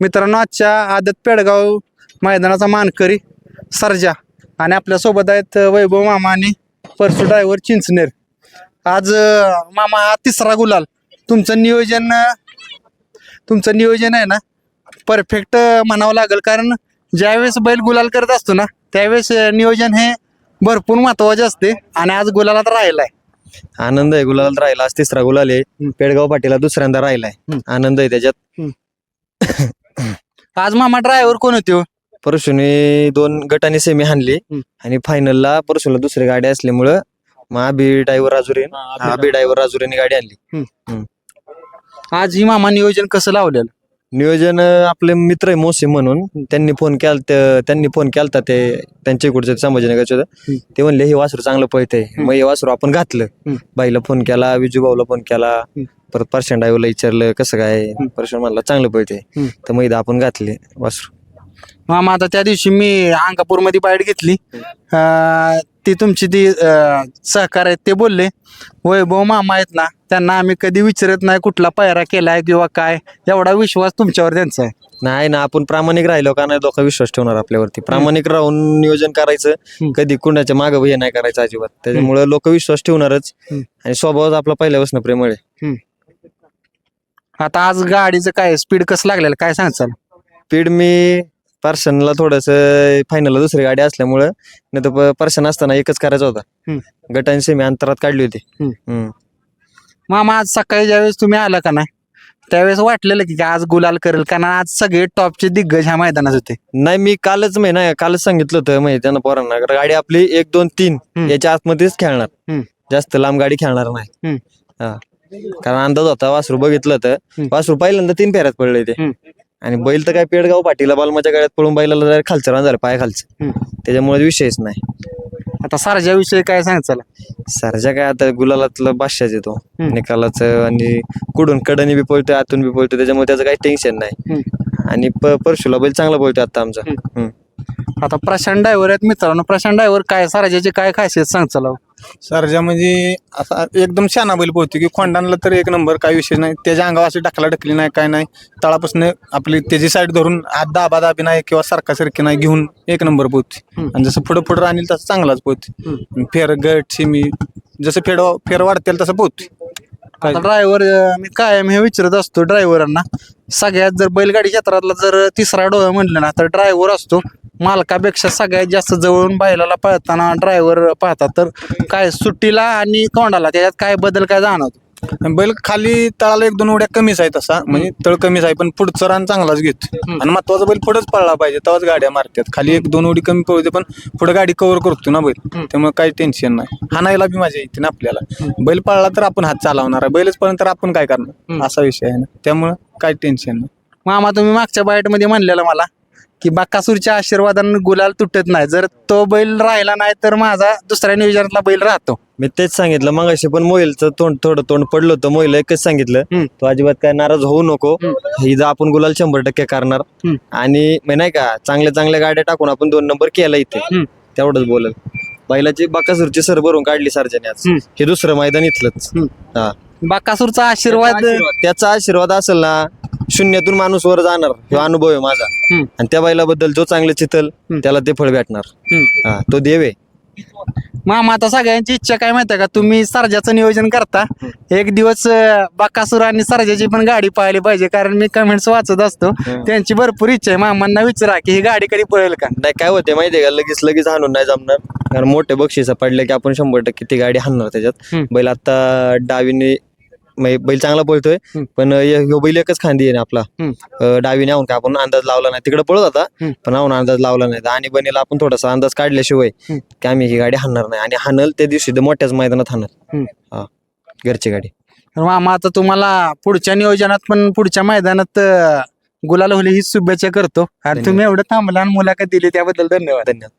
मित्रांनो आजच्या आदत पेडगाव मैदानाचा मानकरी सर्जा आणि आपल्यासोबत आहेत वैभव मामा आणि परसू ड्रायव्हर चिंचनेर. आज अं, मामा हा तिसरा गुलाल. तुमचं नियोजन अं, तुमचं नियोजन आहे ना परफेक्ट म्हणावं लागेल. कारण ज्यावेळेस बैल गुलाल करत असतो ना त्यावेळेस अं, नियोजन हे भरपूर महत्त्वाचे असते आणि आज गुलालात राहिलाय. आनंद आहे गुलाल राहिला. आज तिसरा गुलाल आहे. पेडगाव पाटीला दुसऱ्यांदा राहिलाय. हम्म. आनंद आहे त्याच्यात. आज मामा ड्रायव्हर कोण होते हो? परशुने दोन गटाने सेमी हाणली हम्म. आणि फायनलला परशुला दुसरी गाडी असल्यामुळं मग अभि ड्रायव्हर राजुरे अभि ड्रायव्हर राजुरेने गाडी आणली आज ही मामा नियोजन कसं लावलेलं? नियोजन अं, आपले मित्र आहे मोसे म्हणून त्यांनी फोन केला त्यांनी फोन केलता ते त्यांच्या इकडचे संभाजीनगरचे होते. ते म्हणले हे वासरू चांगलं पळतंय. मग हे वासरू आपण घातलं. हम्म. बाईला फोन केला विजू भाऊला फोन केला परत पर्शन ड्रायव्हरला विचारलं कसं काय? पर्शन म्हणला चांगलं हम्म. तर मग इथं आपण घातले वासरू. मामा आता त्या दिवशी मी अंगापूरमध्ये बाईट घेतली. अं, ती तुमची ती अं, सहकार आहेत ते बोलले वैभव मामा आहेत ना त्यांना आम्ही कधी विचारत नाही कुठला पायरा केलाय किंवा काय एवढा विश्वास तुमच्यावर त्यांचा आहे. नाही ना आपण प्रामाणिक राहिलो का नाही लोक विश्वास ठेवणार आपल्यावरती. प्रामाणिक राहून नियोजन करायचं हम्म. कधी कुणाच्या मागं हे नाही करायचं अजिबात. त्याच्यामुळे लोक विश्वास ठेवणारच. हम्म. आणि स्वभावच आपला पहिल्यापासून प्रेमळ आहे. आता आज गाडीचं काय स्पीड कसं लागलेलं काय सांगचाल स्पीड मी पर्सनला थोडस फायनलला दुसरी गाडी असल्यामुळं नाही तर पर्सन असताना एकच करायचा होता हम्म. गटांची मी अंतरात काढली होती हम्म. हम्म. मामा आज सकाळी ज्यावेळेस तुम्ही आला का नाही त्यावेळेस वाटलेलं की आज गुलाल करेल कारण आज सगळे टॉपचे दिग्गज ह्या मैदानात होते नाही मी कालच मी नाही कालच सांगितलं होतं माहिती त्यांना पोरांना गाडी आपली एक दोन तीन हम्म. याच्या आतमध्येच खेळणार हम्म. जास्त लांब गाडी खेळणार नाही. हा कारण अंदाज होता वासरू बघितलं तर. वासरू पहिल्यांदा तीन फेऱ्यात पडले ते. आणि बैल तर काय पेडगाव पाटीला बालमाच्या गाड्यात पळून बैलाला जरा खालचं रान झालं पाय खालचं. त्याच्यामुळे विषयच नाही आता सारख्याविषयी काय सांगचाल सरजा काय आता गुलालातला बादशाच येतो. निकालाचं आणि कुडून कडनी बी पळतोय आतून बी पळतोय त्याच्यामुळे त्याचं काही टेन्शन नाही आणि परशुला बैल चांगला पळतोय आता आमचा. आता प्रशांत ड्रायव्हर आहेत मित्रांनो प्रशांत ड्रायव्हर काय साराज्याचे काय खासियत सांगचाल अहो? सरजा म्हणजे असा एकदम शाना बैल पोहतो की खोंडांना तर एक नंबर काही विषय नाही. त्याच्या अंगावर अशी ढकला ढकली नाही काय नाही. तळापासून आपली त्याची साईड धरून आत दाबा दाबी नाही किंवा सारखा सारखी नाही घेऊन एक नंबर पोहते. आणि जसं पुढं पुढं राहील तसं चांगलाच पोहते फेर गट सिमी जसं फेड फेर वाढतील तसं पोहते ड्रायव्हर मी कायम हे विचारत असतो ड्रायव्हरांना सगळ्यात जर बैलगाडी क्षेत्रातला जर तिसरा डोळा म्हणलं ना तर ड्रायव्हर असतो. मालकापेक्षा सगळ्यात जास्त जवळून बैलाला पळताना ड्रायव्हर पाहतात. तर काय सुट्टीला आणि तोंडाला त्याच्यात काय बदल काय जाणवतो? आणि बैल खाली तळाला एक दोन उड्या कमीच आहे तसा म्हणजे तळ कमीच आहे पण पुढचं रान चांगलाच घेतो. आणि महत्त्वाचा बैल पुढेच पळला पाहिजे तेव्हाच गाड्या मारतात. खाली एक दोन उडी कमी पळते पण पुढे गाडी कव्हर करतो ना बैल. त्यामुळे काही टेन्शन नाही. हाणायला बी मजा येते ना आपल्याला. बैल पळला तर आपण हात चालवणार आहे. बैलच पळून तर आपण काय करणार? असा विषय आहे ना. त्यामुळे काही टेन्शन नाही. मामा तुम्ही मागच्या बाईटमध्ये म्हणलेलं मला की बाकासूरच्या आशीर्वादानं गुलाल तुटत नाही जर तो बैल राहिला नाही तर माझा दुसऱ्या नियोजनातला बैल राहतो मी तेच सांगितलं मग अशी पण मोहिलचं तोंड थोडं तोंड पडलं होतं मोहिल एकच सांगितलं हम्म. तो अजिबात काय नाराज होऊ नको हिचं आपण गुलाल शंभर टक्के करणार हम्म. आणि मी नाही का चांगल्या चांगल्या गाड्या टाकून आपण दोन नंबर केला इथे हम्म. तेवढंच बोलल बैलाची बाकासूरची सर भरून काढली सर्जने आज हम्म. हे दुसरं मैदान इथलंच हम्म. हा बाकासूरचा आशीर्वाद त्याचा आशीर्वाद असेल ना शून्यातून माणूस वर जाणार हा अनुभव आहे माझा. हम्म. आणि त्या बैलाबद्दल जो चांगलं चितल. त्याला ते फळ भेटणार. हम्म. हा तो देव आहे. मामा आता सगळ्यांची इच्छा काय माहिती आहे का? तुम्ही सर्जाचं नियोजन करता. एक दिवस अं, बाकासूर आणि सर्जाची पण गाडी पाहिली पाहिजे कारण मी कमेंट्स वाचत असतो. त्यांची भरपूर इच्छा आहे. मामांना विचारा की ही गाडी कधी पळेल का? नाही काय होते माहितीये का? लगेच लगेच हाणून नाही जमणार. कारण मोठे बक्षीस पडले की आपण शंभर टक्के ती गाडी हाणणार त्याच्यात. हम्म. बैल आता डावीने म्हणजे बैल चांगला पळतोय. हम्म. पण य- ह्यो बैल एकच खांदी आहे ना आपला. हम्म. अं, डावीने आहोत का आपण अंदाज लावला नाही. तिकडे पळत होता हम्म. पण आहोत अंदाज लावला नाही. आणि बनेला आपण थोडासा अंदाज काढल्याशिवाय हम्म. की आम्ही ही गाडी हाणणार नाही. आणि हाणल त्या दिवशी तर मोठ्याच मैदानात हाणल. हम्म. हा घरची गाडी. तर मामा आता तुम्हाला पुढच्या नियोजनात पण पुढच्या मैदानात अं, गुलाल होली ही शुभेच्छा करतो. आणि तुम्ही एवढं थांबला आणि मुलाखत दिली त्याबद्दल धन्यवाद. धन्यवाद.